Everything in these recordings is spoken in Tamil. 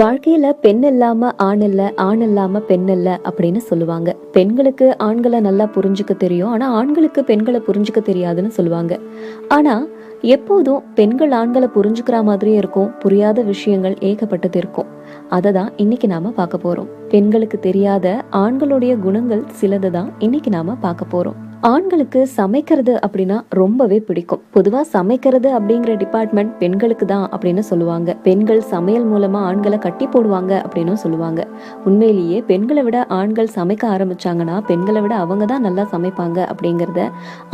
வாழ்க்கையில பெண் இல்லாம ஆண் இல்ல ஆண் இல்லாம பெண் இல்ல அப்படின்னு சொல்லுவாங்க. பெண்களுக்கு ஆண்களை நல்லா புரிஞ்சுக்க தெரியும். ஆனா ஆண்களுக்கு பெண்களை புரிஞ்சுக்க தெரியாதுன்னு சொல்லுவாங்க. ஆனா எப்போதும் பெண்கள் ஆண்களை புரிஞ்சுக்கிற மாதிரியே இருக்கும். புரியாத விஷயங்கள் ஏகப்பட்டது இருக்கும். அதை தான் இன்னைக்கு நாம பார்க்க போறோம். பெண்களுக்கு தெரியாத ஆண்களுடைய குணங்கள் சிலதை தான் இன்னைக்கு நாம பார்க்க போறோம். ஆண்களுக்கு சமைக்கிறது அப்படின்னா ரொம்பவே பிடிக்கும். பொதுவா சமைக்கிறது அப்படிங்கிற டிபார்ட்மெண்ட் பெண்களுக்கு தான் அப்படின்னு சொல்லுவாங்க. பெண்கள் சமையல் மூலமா ஆண்களை கட்டி போடுவாங்க அப்படின்னு சொல்லுவாங்க. உண்மையிலேயே பெண்களை விட ஆண்கள் சமைக்க ஆரம்பிச்சாங்கன்னா பெண்களை விட அவங்க தான் நல்லா சமைப்பாங்க அப்படிங்கறத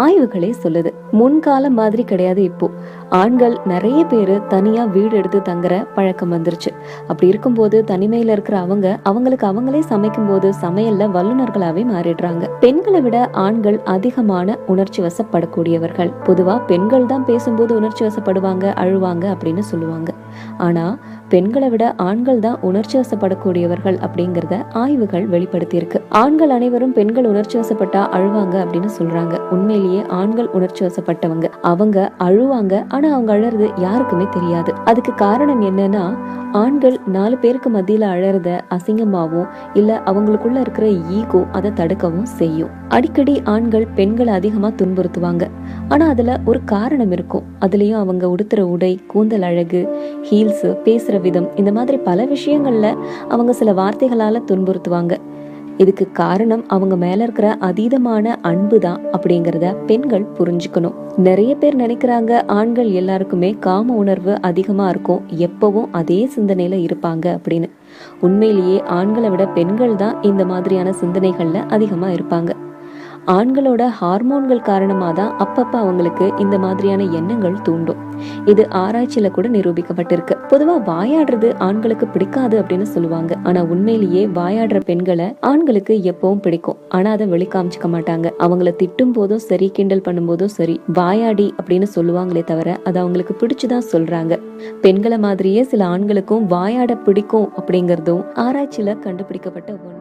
ஆய்வுகளே சொல்லுது. முன்காலம் மாதிரி கிடையாது இப்போ. ஆண்கள் நிறைய பேர் தனியா வீடு எடுத்து தங்குற பழக்கம் வந்துருச்சு. அப்படி இருக்கும்போது தனிமையில இருக்கிற அவங்க அவங்களுக்கு அவங்களே சமைக்கும் போது சமையல்ல வல்லுநர்களாவே மாறிடுறாங்க. பெண்களை விட ஆண்கள் அதிகமான உணர்ச்சி வசப்படக்கூடியவர்கள். பொதுவா பெண்கள் தான் பேசும்போது உணர்ச்சி வசப்படுவாங்க அழுவாங்க அப்படின்னு சொல்லுவாங்க. ஆனா பெண்களை விட ஆண்கள் தான் உணர்ச்சி வசப்படக்கூடியவர்கள் அப்படிங்கிறத ஆய்வுகள் வெளிப்படுத்தியிருக்கு. ஆண்கள் அனைவரும் பெண்கள் உணர்ச்சி வசப்பட்டா அழுவாங்க அப்படின்னு சொல்றாங்க. உண்மையிலேயே ஆண்கள் உணர்ச்சி வசப்பட்டவங்க அவங்க அழுவாங்க ஆனா அவங்க அழறது யாருக்குமே தெரியாது. அதுக்கு காரணம் என்னன்னா ஆண்கள் நாலு பேருக்கு மத்தியில அழறத அசிங்கமாகவும் இல்ல அவங்களுக்குள்ள இருக்கிற ஈகோ அதை தடுக்கவும் செய்யும். அடிக்கடி ஆண்கள் பெண்களை அதிகமா துன்புறுத்துவாங்க. ஆனா அதுல ஒரு காரணம் இருக்கும். அதுலயும் அவங்க உடுத்துற உடை கூந்தல் அழகு ஹீல்ஸு பேசுகிற விதம் இந்த மாதிரி பல விஷயங்களில் அவங்க சில வார்த்தைகளால் துன்புறுத்துவாங்க. இதுக்கு காரணம் அவங்க மேல இருக்கிற அதீதமான அன்பு தான் அப்படிங்கிறத பெண்கள் புரிஞ்சுக்கணும். நிறைய பேர் நினைக்கிறாங்க ஆண்கள் எல்லாருக்குமே காம உணர்வு அதிகமா இருக்கும் எப்பவும் அதே சிந்தனையில இருப்பாங்க அப்படின்னு. உண்மையிலேயே ஆண்களை விட பெண்கள் தான் இந்த மாதிரியான சிந்தனைகள்ல அதிகமா இருப்பாங்க. ஆண்களோட ஹார்மோன்கள் காரணமாக தான் அப்பப்போ அவங்களுக்கு இந்த மாதிரியான எண்ணங்கள் தூண்டும். இது ஆராய்ச்சியில் கூட நிரூபிக்கப்பட்டிருக்கு. பொதுவாக வாயாடுறது ஆண்களுக்கு பிடிக்காது அப்படின்னு சொல்லுவாங்க. ஆனால் உண்மையிலேயே வாயாடுற பெண்களை ஆண்களுக்கு எப்பவும் பிடிக்கும். ஆனால் அதை வெளிக்காமிச்சுக்க மாட்டாங்க. அவங்கள திட்டும் போதும் சரி கிண்டல் பண்ணும் போதும் சரி வாயாடி அப்படின்னு சொல்லுவாங்களே தவிர அது அவங்களுக்கு பிடிச்சுதான் சொல்றாங்க. பெண்களை மாதிரியே சில ஆண்களுக்கும் வாயாட பிடிக்கும் அப்படிங்கிறதும் ஆராய்ச்சியில கண்டுபிடிக்கப்பட்ட ஒன்று